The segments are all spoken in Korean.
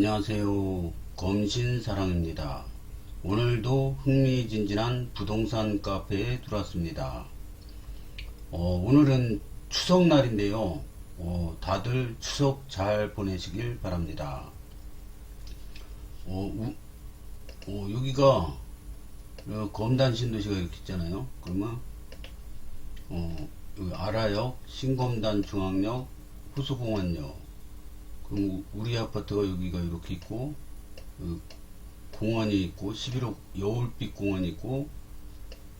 안녕하세요. 검신사랑입니다. 오늘도 흥미진진한 부동산 카페에 들어왔습니다. 어, 오늘은 추석날인데요. 어, 다들 추석 잘 보내시길 바랍니다. 어, 우- 어, 여기가 어, 검단 신도시가 이렇게 있잖아요. 그러면 어, 여기 아라역, 신검단 중앙역, 호수공원역 그럼 우- 우리 아파트가 여기가 이렇게 있고 어, 공원이 있고 11호 여울빛 공원이 있고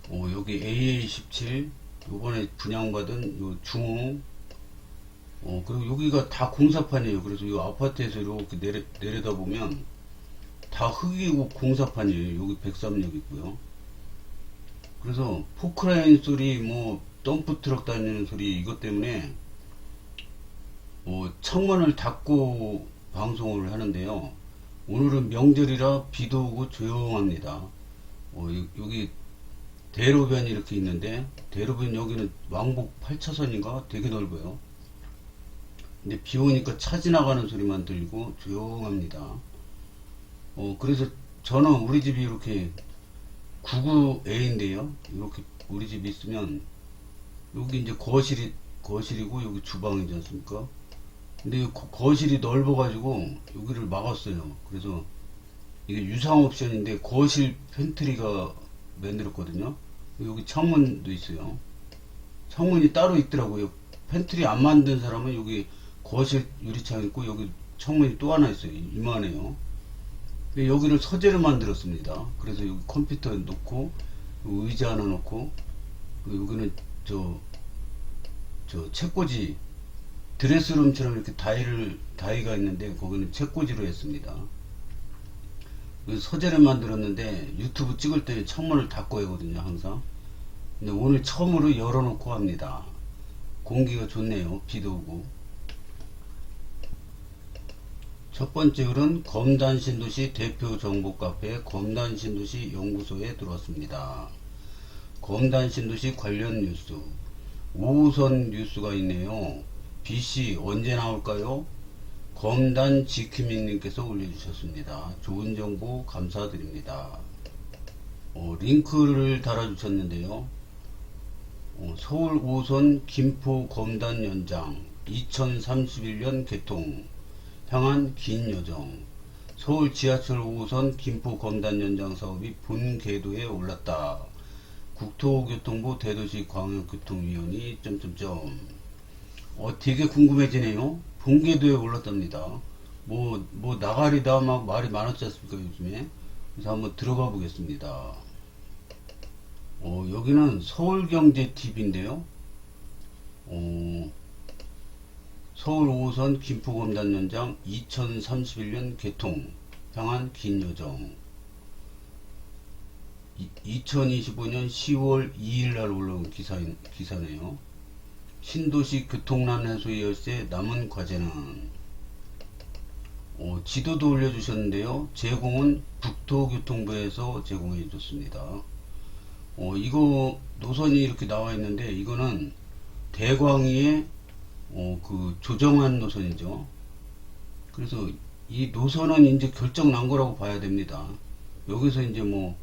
어, 여기 AA17 요번에 분양받은 요 중흥 어, 그리고 여기가 다 공사판이에요. 그래서 이 아파트에서 이렇게 내려, 내려다 보면 다 흙이고 공사판이에요. 여기 103역 있고요. 그래서 포크라인 소리, 뭐 덤프 트럭 다니는 소리 이것 때문에 어, 창문을 닫고 방송을 하는데요. 오늘은 명절이라 비도 오고 조용합니다. 어, 여- 여기 대로변이 이렇게 있는데 대로변 여기는 왕복 8차선인가 되게 넓어요. 근데 비 오니까 차 지나가는 소리만 들리고 조용합니다. 어, 그래서 저는 우리 집이 이렇게 99A인데요. 이렇게 우리 집이 있으면 여기 이제 거실이 거실이고 여기 주방이지 않습니까? 근데 거실이 넓어가지고 여기를 막았어요. 그래서 이게 유상 옵션인데 거실 팬트리가 만들었거든요. 여기 창문도 있어요. 창문이 따로 있더라고요. 팬트리 안 만든 사람은 여기 거실 유리창 있고 여기 창문이 또 하나 있어요. 이만해요. 여기를 서재로 만들었습니다. 그래서 여기 컴퓨터 놓고 의자 하나 놓고 여기는 저, 저 책꽂이 드레스룸처럼 이렇게 다이를 다이가 있는데 거기는 책꽂이로 했습니다. 그래서 서재를 만들었는데 유튜브 찍을 때 창문을 닫고 하거든요 항상. 근데 오늘 처음으로 열어놓고 합니다. 공기가 좋네요. 비도 오고. 첫 번째 글은 검단신도시 대표 정보 카페 검단신도시 연구소에 들어왔습니다. 검단신도시 관련 뉴스. 우선 뉴스가 있네요. BC 언제 나올까요? 검단 지키민님께서 올려주셨습니다. 좋은 정보 감사드립니다. 어, 링크를 달아주셨는데요. 어, 서울 5선 김포 검단 연장 2031년 개통 향한 긴 여정 서울 지하철 5호선 김포 검단 연장 사업이 본 궤도에 올랐다. 국토교통부 대도시 광역교통위원이 점점점 어 되게 궁금해지네요. 본 궤도에 올랐답니다. 뭐 뭐 나가리다 막 말이 많았지 않습니까 요즘에 그래서 한번 들어가 보겠습니다. 어 여기는 서울경제 TV인데요. 어 서울 5호선 김포검단 연장 2031년 개통 향한 긴 여정 2025년 10월 2일 날 올라온 기사, 기사네요. 신도시 교통난 해소 열쇠 남은 과제는 어, 지도도 올려주셨는데요. 제공은 국토교통부에서 제공해 줬습니다. 어, 이거 노선이 이렇게 나와 있는데 이거는 대광위의 어, 그 조정한 노선이죠. 그래서 이 노선은 이제 결정 난 거라고 봐야 됩니다. 여기서 이제 뭐,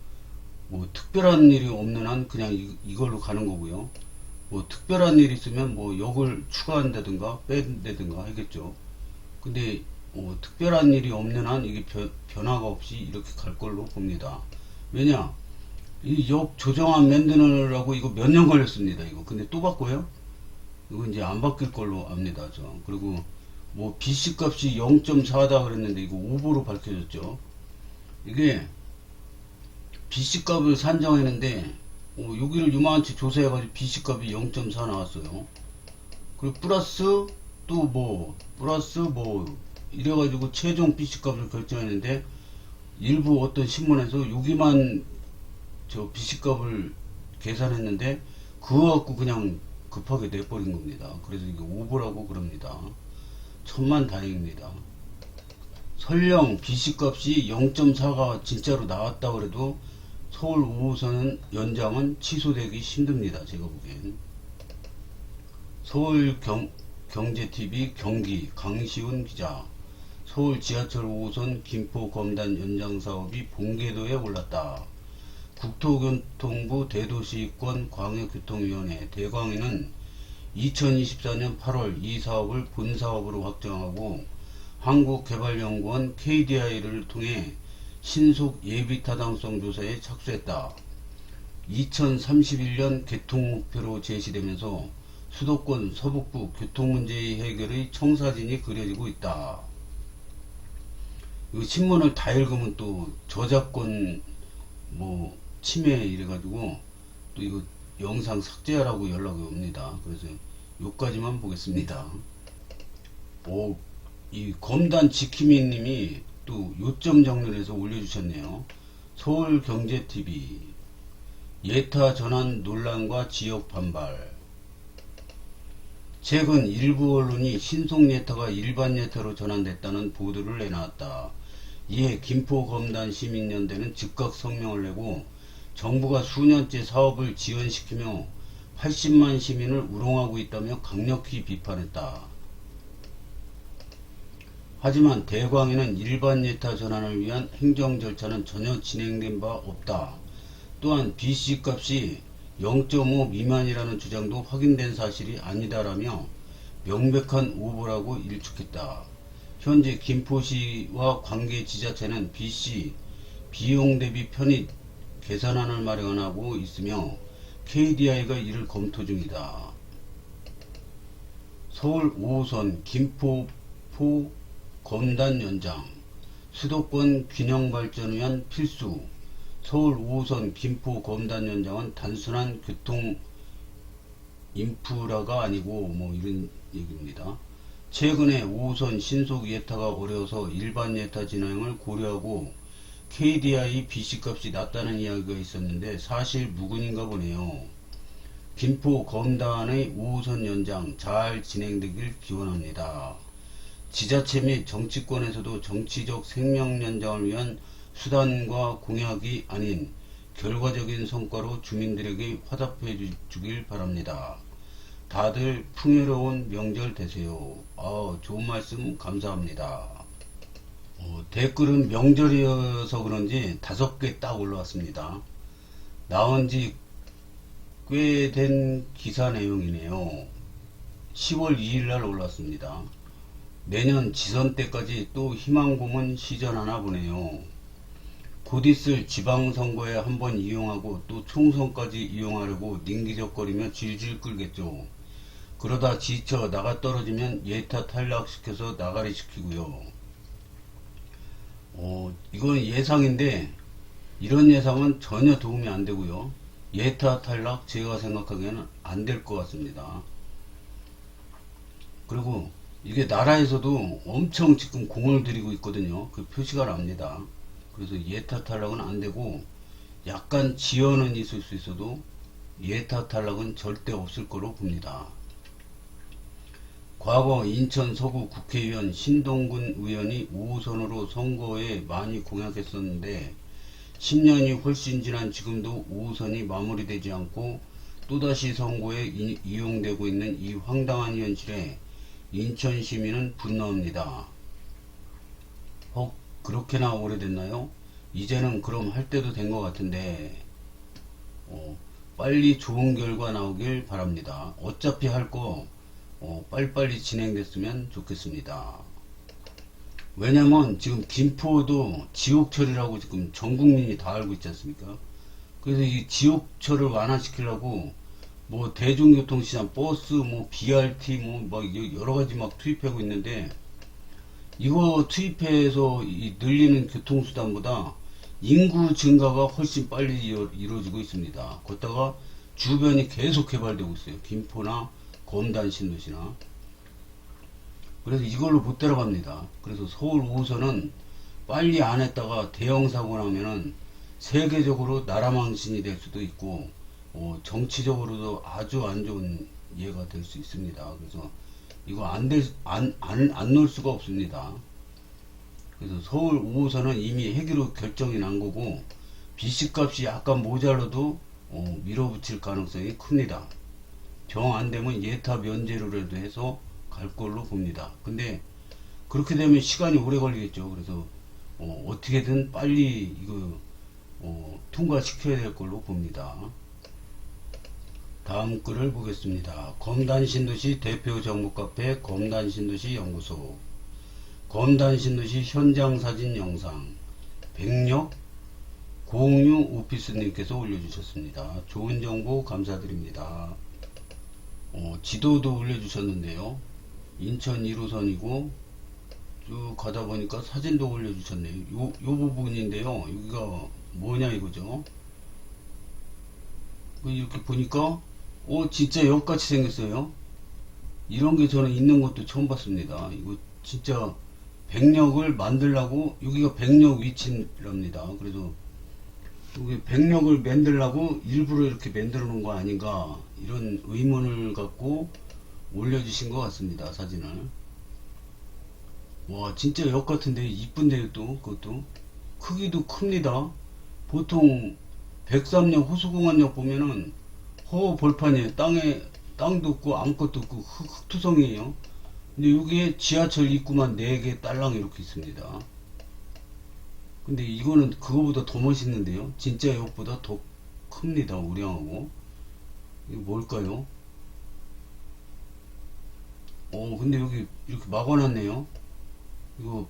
뭐 특별한 일이 없는 한 그냥 이, 이걸로 가는 거고요. 뭐 특별한 일이 있으면 뭐 역을 추가한다든가 뺀다든가 하겠죠. 근데 어, 특별한 일이 없는 한 이게 변, 변화가 없이 이렇게 갈 걸로 봅니다. 왜냐? 이 역 조정안 만드느라고 이거 몇 년 걸렸습니다. 이거 근데 또 바꿔요? 이거 이제 안 바뀔 걸로 압니다. 저 그리고 뭐 BC 값이 0.4다 그랬는데 이거 오보로 밝혀졌죠. 이게 BC 값을 산정했는데 어, 여기를 요만치 조사해가지고 BC 값이 0.4 나왔어요. 그리고 플러스 또 뭐 플러스 뭐 이래가지고 최종 BC 값을 결정했는데 일부 어떤 신문에서 여기만 저 BC 값을 계산했는데 그거 갖고 그냥 급하게 내버린 겁니다. 그래서 이게 오보라고 그럽니다. 천만 다행입니다. 설령 BC 값이 0.4가 진짜로 나왔다 그래도 서울 5호선 연장은 취소되기 힘듭니다. 제가 보기엔. 서울 경, 경제TV 경기 강시훈 기자. 서울 지하철 5호선 김포 검단 연장 사업이 본궤도에 올랐다. 국토교통부 대도시권 광역교통위원회 대광위는 2024년 8월 이 사업을 본사업으로 확정하고 한국개발연구원 KDI를 통해 신속 예비 타당성 조사에 착수했다. 2031년 개통 목표로 제시되면서 수도권 서북부 교통 문제의 해결의 청사진이 그려지고 있다. 이 신문을 다 읽으면 또 저작권 뭐 침해 이래가지고 또 이거 영상 삭제하라고 연락이 옵니다. 그래서 요까지만 보겠습니다. 오, 이 검단 지키미님이 또 요점 정리를 해서 올려주셨네요. 서울경제TV 예타 전환 논란과 지역 반발 최근 일부 언론이 신속 예타가 일반 예타로 전환됐다는 보도를 내놨다. 이에 김포 검단 시민연대는 즉각 성명을 내고 정부가 수년째 사업을 지연시키며 80만 시민을 우롱하고 있다며 강력히 비판했다. 하지만 대광에는 일반 예타 전환을 위한 행정 절차는 전혀 진행된 바 없다. 또한 BC 값이 0.5 미만이라는 주장도 확인된 사실이 아니다라며 명백한 오보라고 일축했다. 현재 김포시와 관계 지자체는 BC 비용 대비 편입 계산안을 마련하고 있으며 KDI가 이를 검토 중이다. 서울 5호선 김포포 검단 연장 수도권 균형 발전을 위한 필수 서울 5호선 김포 검단 연장은 단순한 교통 인프라가 아니고 뭐 이런 얘기입니다. 최근에 5호선 신속 예타가 어려워서 일반 예타 진행을 고려하고 KDI BC값이 낮다는 이야기가 있었는데 사실 무근인가 보네요. 김포 검단의 5호선 연장 잘 진행되길 기원합니다. 지자체 및 정치권에서도 정치적 생명 연장을 위한 수단과 공약이 아닌 결과적인 성과로 주민들에게 화답해 주- 주길 바랍니다. 다들 풍요로운 명절 되세요. 아, 좋은 말씀 감사합니다. 어, 댓글은 명절이어서 그런지 다섯 개 딱 올라왔습니다. 나온 지 꽤 된 기사 내용이네요. 10월 2일 날 올랐습니다. 내년 지선 때까지 또 희망 고문 시전하나 보네요. 곧 있을 지방선거에 한번 이용하고 또 총선까지 이용하려고 닝기적거리며 질질 끌겠죠. 그러다 지쳐 나가 떨어지면 예타 탈락시켜서 나가리 시키고요. 어, 이건 예상인데 이런 예상은 전혀 도움이 안 되고요. 예타 탈락 제가 생각하기에는 안 될 것 같습니다. 그리고 이게 나라에서도 엄청 지금 공을 들이고 있거든요. 그 표시가 납니다. 그래서 예타 탈락은 안 되고 약간 지연은 있을 수 있어도 예타 탈락은 절대 없을 거로 봅니다. 과거 인천 서구 국회의원 신동근 의원이 5호선으로 선거에 많이 공약했었는데 10년이 훨씬 지난 지금도 5호선이 마무리되지 않고 또다시 선거에 이- 이용되고 있는 이 황당한 현실에 인천 시민은 분노합니다. 어, 그렇게나 오래됐나요? 이제는 그럼 할 때도 된 것 같은데, 어, 빨리 좋은 결과 나오길 바랍니다. 어차피 할 거, 어, 빨리빨리 진행됐으면 좋겠습니다. 왜냐면 지금 김포도 지옥철이라고 지금 전 국민이 다 알고 있지 않습니까? 그래서 이 지옥철을 완화시키려고 뭐 대중교통시장 버스 뭐 BRT 뭐막 여러 가지 막 투입하고 있는데 이거 투입해서 이 늘리는 교통수단보다 인구 증가가 훨씬 빨리 이루- 이루어지고 있습니다. 거기다가 주변이 계속 개발되고 있어요. 김포나 검단 신도시나. 그래서 이걸로 못 들어갑니다. 그래서 서울 5호선은 빨리 안 했다가 대형 사고 나면은 세계적으로 나라 망신이 될 수도 있고 어, 정치적으로도 아주 안 좋은 예가 될 수 있습니다. 그래서 이거 안 될, 안, 안, 안 놓을 수가 없습니다. 그래서 서울 5호선은 이미 해기로 결정이 난 거고, BC값이 약간 모자라도 어, 밀어붙일 가능성이 큽니다. 정 안 되면 예타 면제로라도 해서 갈 걸로 봅니다. 근데 그렇게 되면 시간이 오래 걸리겠죠. 그래서 어, 어떻게든 빨리 이거 어, 통과시켜야 될 걸로 봅니다. 다음 글을 보겠습니다. 검단신도시 대표 정보 카페 검단신도시 연구소 검단신도시 현장사진 영상 백력 공유 오피스님께서 올려주셨습니다. 좋은 정보 감사드립니다. 어, 지도도 올려주셨는데요. 인천 1호선이고 쭉 가다 보니까 사진도 올려주셨네요. 요, 요 부분인데요. 여기가 뭐냐 이거죠. 그 이렇게 보니까 어 진짜 역같이 생겼어요. 이런 게 저는 있는 것도 처음 봤습니다. 이거 진짜 백력을 만들라고 여기가 백력 위치랍니다. 그래서 여기 백력을 만들라고 일부러 이렇게 만들어 놓은 거 아닌가 이런 의문을 갖고 올려주신 것 같습니다. 사진을. 와 진짜 역 같은데 이쁜데요 또 그것도 크기도 큽니다. 보통 백삼역 호수공원역 보면은 허 벌판이에요. 땅에 땅도 없고 아무것도 없고 흙, 흙투성이에요. 근데 여기에 지하철 입구만 4개 딸랑 이렇게 있습니다. 근데 이거는 그거보다 더 멋있는데요. 진짜 역보다 더 큽니다. 우량하고. 이거 뭘까요? 어, 근데 여기 이렇게 막아놨네요. 이거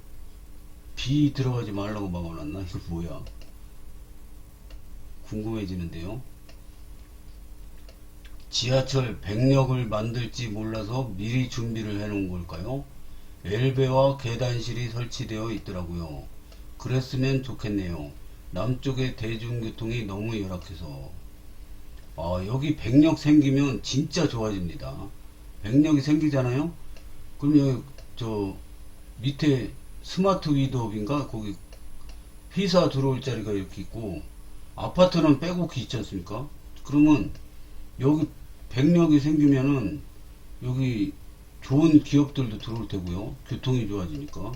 비 들어가지 말라고 막아놨나? 이거 뭐야? 궁금해지는데요. 지하철 백력을 만들지 몰라서 미리 준비를 해놓은 걸까요? 엘베와 계단실이 설치되어 있더라고요. 그랬으면 좋겠네요. 남쪽의 대중교통이 너무 열악해서. 아, 여기 백력 생기면 진짜 좋아집니다. 백력이 생기잖아요? 그럼 여기, 저, 밑에 스마트 위드업인가? 거기 회사 들어올 자리가 이렇게 있고, 아파트는 빼곡히 있지 않습니까? 그러면 여기 백력이 생기면은 여기 좋은 기업들도 들어올 테고요. 교통이 좋아지니까.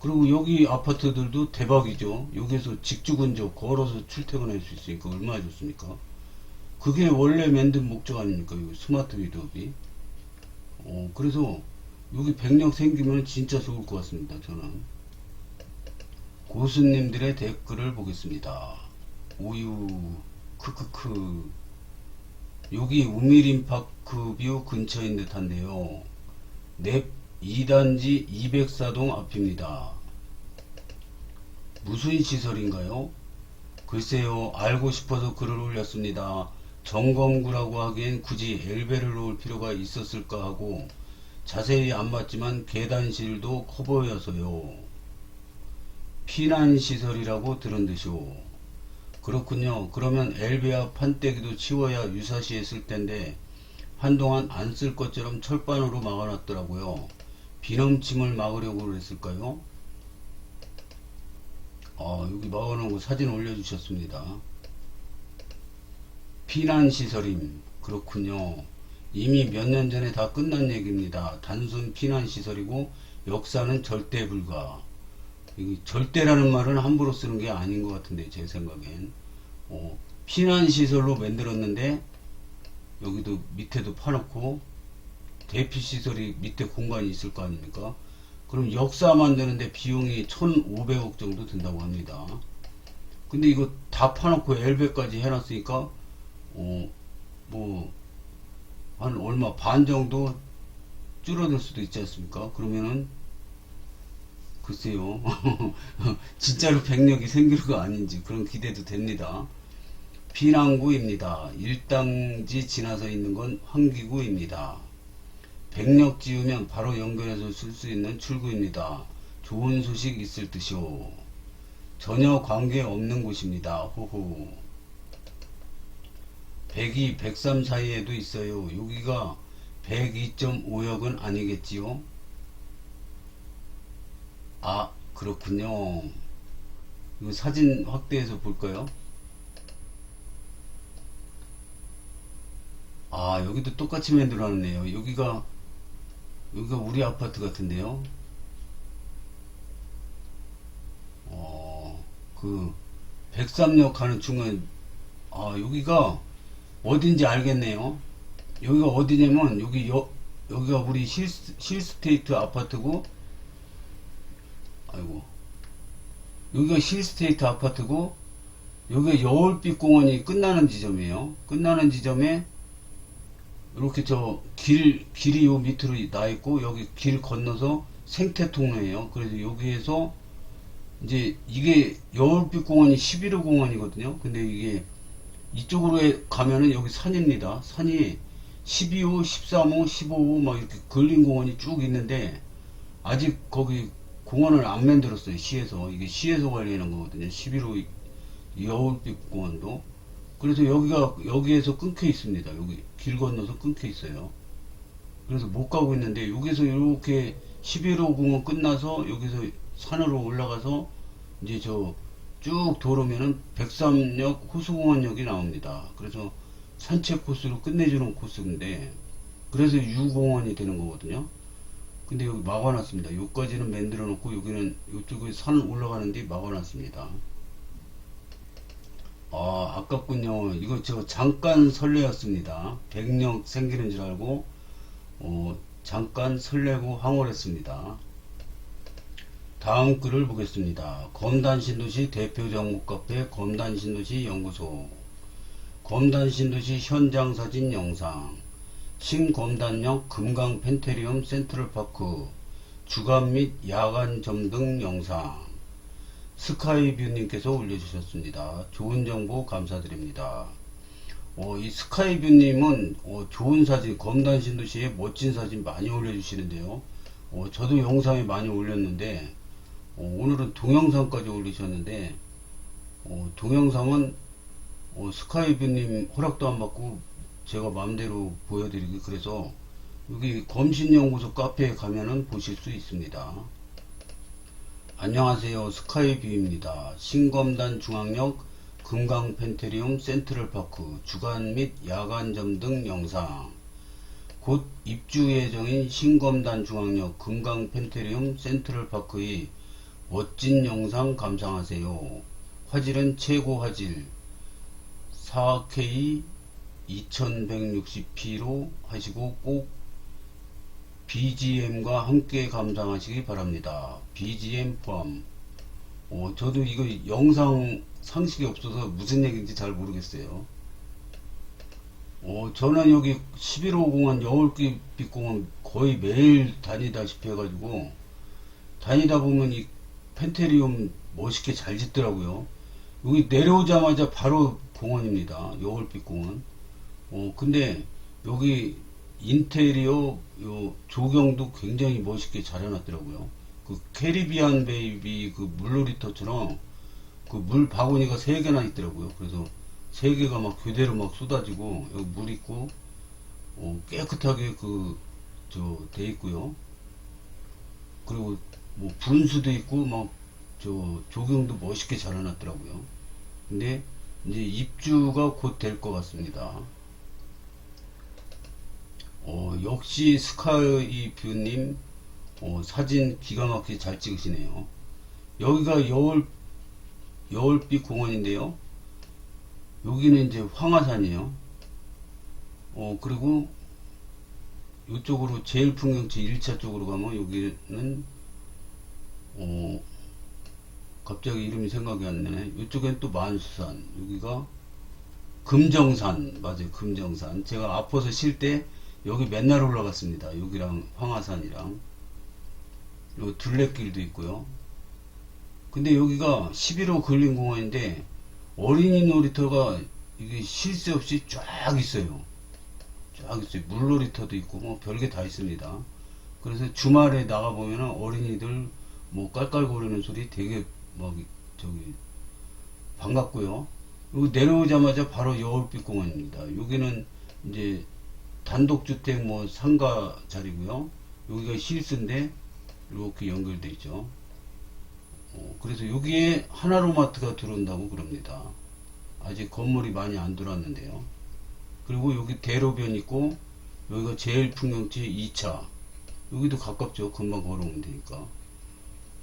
그리고 여기 아파트들도 대박이죠. 여기서 직주근접 걸어서 출퇴근할 수 있으니까 얼마나 좋습니까? 그게 원래 만든 목적 아닙니까? 이 스마트 위드업이. 어, 그래서 여기 백력 생기면 진짜 좋을 것 같습니다. 저는. 고수님들의 댓글을 보겠습니다. 오유, 크크크. 여기 우미림파크 뷰 근처인 듯한데요. 넵 2단지 204동 앞입니다. 무슨 시설인가요? 글쎄요, 알고 싶어서 글을 올렸습니다. 점검구라고 하기엔 굳이 엘베를 놓을 필요가 있었을까 하고 자세히 안 봤지만 계단실도 커 보여서요. 피난시설이라고 들은 듯이오. 그렇군요. 그러면 엘베와 판때기도 치워야 유사시했을 텐데 한동안 안 쓸 것처럼 철판으로 막아놨더라고요. 비넘침을 막으려고 그랬을까요? 아, 여기 막아놓은 거 사진 올려주셨습니다. 피난시설임. 그렇군요. 이미 몇 년 전에 다 끝난 얘기입니다. 단순 피난시설이고 역사는 절대 불가. 이 절대라는 말은 함부로 쓰는 게 아닌 것 같은데 제 생각엔 어, 피난 시설로 만들었는데 여기도 밑에도 파놓고 대피 시설이 밑에 공간이 있을 거 아닙니까? 그럼 역사 만드는데 비용이 1,500억 정도 든다고 합니다. 근데 이거 다 파놓고 엘베까지 해놨으니까 어, 뭐, 한 얼마 반 정도 줄어들 수도 있지 않습니까? 그러면은, 글쎄요. 진짜로 백력이 생길 거 아닌지 그런 기대도 됩니다. 비난구입니다. 일당지 지나서 있는 건 환기구입니다. 백력 지우면 바로 연결해서 쓸 수 있는 출구입니다. 좋은 소식 있을 듯이오. 전혀 관계 없는 곳입니다. 호호. 102, 103 사이에도 있어요. 여기가 102.5역은 아니겠지요? 아, 그렇군요. 이거 사진 확대해서 볼까요? 아, 여기도 똑같이 만들어놨네요. 여기가, 여기가 우리 아파트 같은데요? 어, 그, 103역 가는 중은, 아, 여기가 어딘지 알겠네요. 여기가 어디냐면, 여기, 여, 여기가 우리 실, 실스테이트 아파트고, 아이고. 여기가 힐스테이트 아파트고, 여기가 여울빛 공원이 끝나는 지점이에요. 끝나는 지점에, 이렇게 저 길, 길이 요 밑으로 나 있고, 여기 길 건너서 생태 통로예요. 그래서 여기에서, 이제 이게 여울빛 공원이 11호 공원이거든요. 근데 이게 이쪽으로 해- 가면은 여기 산입니다. 산이 12호, 13호, 15호 막 이렇게 걸린 공원이 쭉 있는데 아직 거기 공원을 안 만들었어요. 시에서. 이게 시에서 관리하는 거거든요. 11호 여울빛 공원도. 그래서 여기가 여기에서 끊겨 있습니다. 여기 길 건너서 끊겨 있어요. 그래서 못 가고 있는데 여기서 이렇게 11호 공원 끝나서 여기서 산으로 올라가서 이제 저 쭉 도로면은 백삼역 호수공원역이 나옵니다. 그래서 산책 코스로 끝내주는 코스인데 그래서 유공원이 되는 거거든요. 근데 여기 막아놨습니다. 여기까지는 만들어 놓고 여기는 이쪽에 산 올라가는 데 막아놨습니다. 아, 아깝군요. 이거 저 잠깐 설레었습니다. 백령 생기는 줄 알고, 어, 잠깐 설레고 황홀했습니다. 다음 글을 보겠습니다. 검단신도시 대표 정목 카페 검단신도시 연구소 검단신도시 현장 사진 영상 신검단역 금강 펜테리움 센트럴파크 주간 및 야간 점 등 영상 스카이뷰님께서 올려주셨습니다. 좋은 정보 감사드립니다. 어, 이 스카이뷰님은 어, 좋은 사진, 검단 신도시에 멋진 사진 많이 올려주시는데요. 어, 저도 영상에 많이 올렸는데 어, 오늘은 동영상까지 올리셨는데 어, 동영상은 어, 스카이뷰님 허락도 안 받고 제가 마음대로 보여드리기 그래서 여기 검신연구소 카페에 가면은 보실 수 있습니다. 안녕하세요. 스카이뷰입니다. 신검단 중앙역 금강 펜테리움 센트럴파크 주간 및 야간 점 등 영상 곧 입주 예정인 신검단 중앙역 금강 펜테리움 센트럴파크의 멋진 영상 감상하세요. 화질은 최고 화질 4K 2160p로 하시고 꼭 BGM과 함께 감상하시기 바랍니다. BGM 포함. 어, 저도 이거 영상 상식이 없어서 무슨 얘기인지 잘 모르겠어요. 어, 저는 여기 11호 공원, 여울빛 공원 거의 매일 다니다시피 해가지고 다니다 보면 이 펜테리움 멋있게 잘 짓더라고요. 여기 내려오자마자 바로 공원입니다. 여울빛 공원. 어, 근데 여기 인테리어 요 조경도 굉장히 멋있게 잘 해놨더라고요. 그 캐리비안 베이비 그 물놀이터처럼 그 물 바구니가 세 개나 있더라고요. 그래서 세 개가 막 교대로 막 쏟아지고 여기 물 있고 어, 깨끗하게 그 저 돼 있고요. 그리고 뭐 분수도 있고 막 저 조경도 멋있게 잘 해놨더라고요. 근데 이제 입주가 곧 될 것 같습니다. 어, 역시 스카이 뷰님 어, 사진 기가 막히게 잘 찍으시네요. 여기가 여울 여울빛 공원인데요. 여기는 이제 황하산이에요. 어, 그리고 이쪽으로 제일 풍경지 1차 쪽으로 가면 여기는 어, 갑자기 이름이 생각이 안 나네. 이쪽엔 또 만수산, 여기가 금정산, 맞아요, 금정산. 제가 아파서 쉴 때 여기 맨날 올라갔습니다. 여기랑 황하산이랑. 요 둘레길도 있고요. 근데 여기가 11호 근린공원인데 어린이 놀이터가 이게 쉴 새 없이 쫙 있어요. 쫙 있어요. 물놀이터도 있고 뭐 별게 다 있습니다. 그래서 주말에 나가 보면은 어린이들 뭐 깔깔거리는 소리 되게 막 저기 반갑고요. 그리고 내려오자마자 바로 여울빛 공원입니다. 여기는 이제 단독주택 뭐 상가 자리고요. 여기가 실수인데 이렇게 연결돼 있죠. 어, 그래서 여기에 하나로마트가 들어온다고 그럽니다. 아직 건물이 많이 안 들어왔는데요. 그리고 여기 대로변 있고 여기가 제일 풍경지 2차 여기도 가깝죠. 금방 걸어오면 되니까.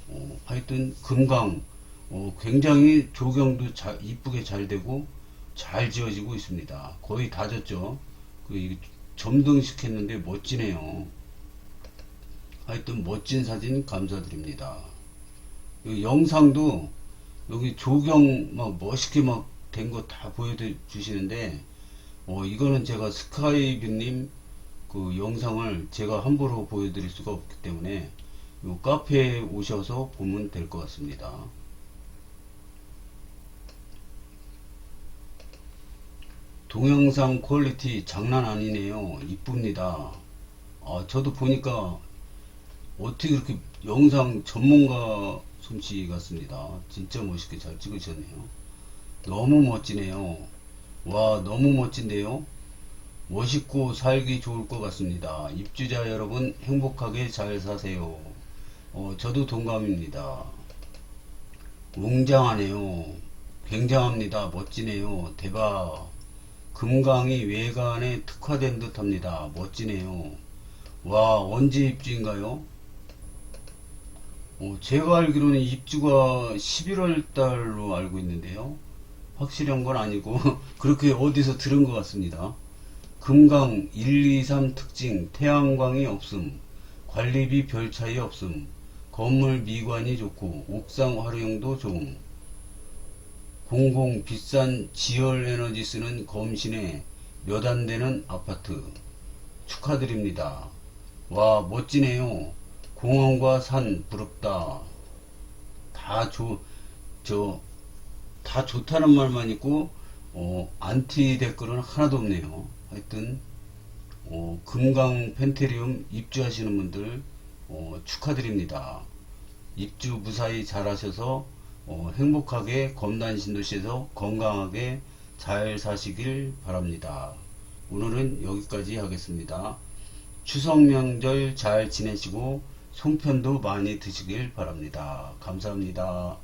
어, 하여튼 금강 어, 굉장히 조경도 자, 이쁘게 잘 되고 잘 지어지고 있습니다. 거의 다 졌죠. 그 점등시켰는데 멋지네요. 하여튼 멋진 사진 감사드립니다. 이 영상도 여기 조경 막 멋있게 막 된 거 다 보여주시는데 어 이거는 제가 스카이뷰님 그 영상을 제가 함부로 보여드릴 수가 없기 때문에 요 카페에 오셔서 보면 될 것 같습니다. 동영상 퀄리티 장난 아니네요. 이쁩니다. 아, 저도 보니까 어떻게 그렇게 영상 전문가 솜씨 같습니다. 진짜 멋있게 잘 찍으셨네요. 너무 멋지네요. 와, 너무 멋진데요? 멋있고 살기 좋을 것 같습니다. 입주자 여러분 행복하게 잘 사세요. 어, 저도 동감입니다. 웅장하네요. 굉장합니다. 멋지네요. 대박. 금강이 외관에 특화된 듯 합니다. 멋지네요. 와, 언제 입주인가요? 어, 제가 알기로는 입주가 11월 달로 알고 있는데요. 확실한 건 아니고, 그렇게 어디서 들은 것 같습니다. 금강 1, 2, 3 특징, 태양광이 없음, 관리비 별 차이 없음, 건물 미관이 좋고, 옥상 활용도 좋음, 공공 비싼 지열 에너지 쓰는 검신에 몇 안 되는 아파트 축하드립니다. 와 멋지네요. 공원과 산 부럽다. 다 좋, 저, 다 좋다는 말만 있고, 어, 안티 댓글은 하나도 없네요. 하여튼, 어, 금강 펜테리움 입주하시는 분들, 어, 축하드립니다. 입주 무사히 잘 하셔서, 어, 행복하게 검단 신도시에서 건강하게 잘 사시길 바랍니다. 오늘은 여기까지 하겠습니다. 추석 명절 잘 지내시고 송편도 많이 드시길 바랍니다. 감사합니다.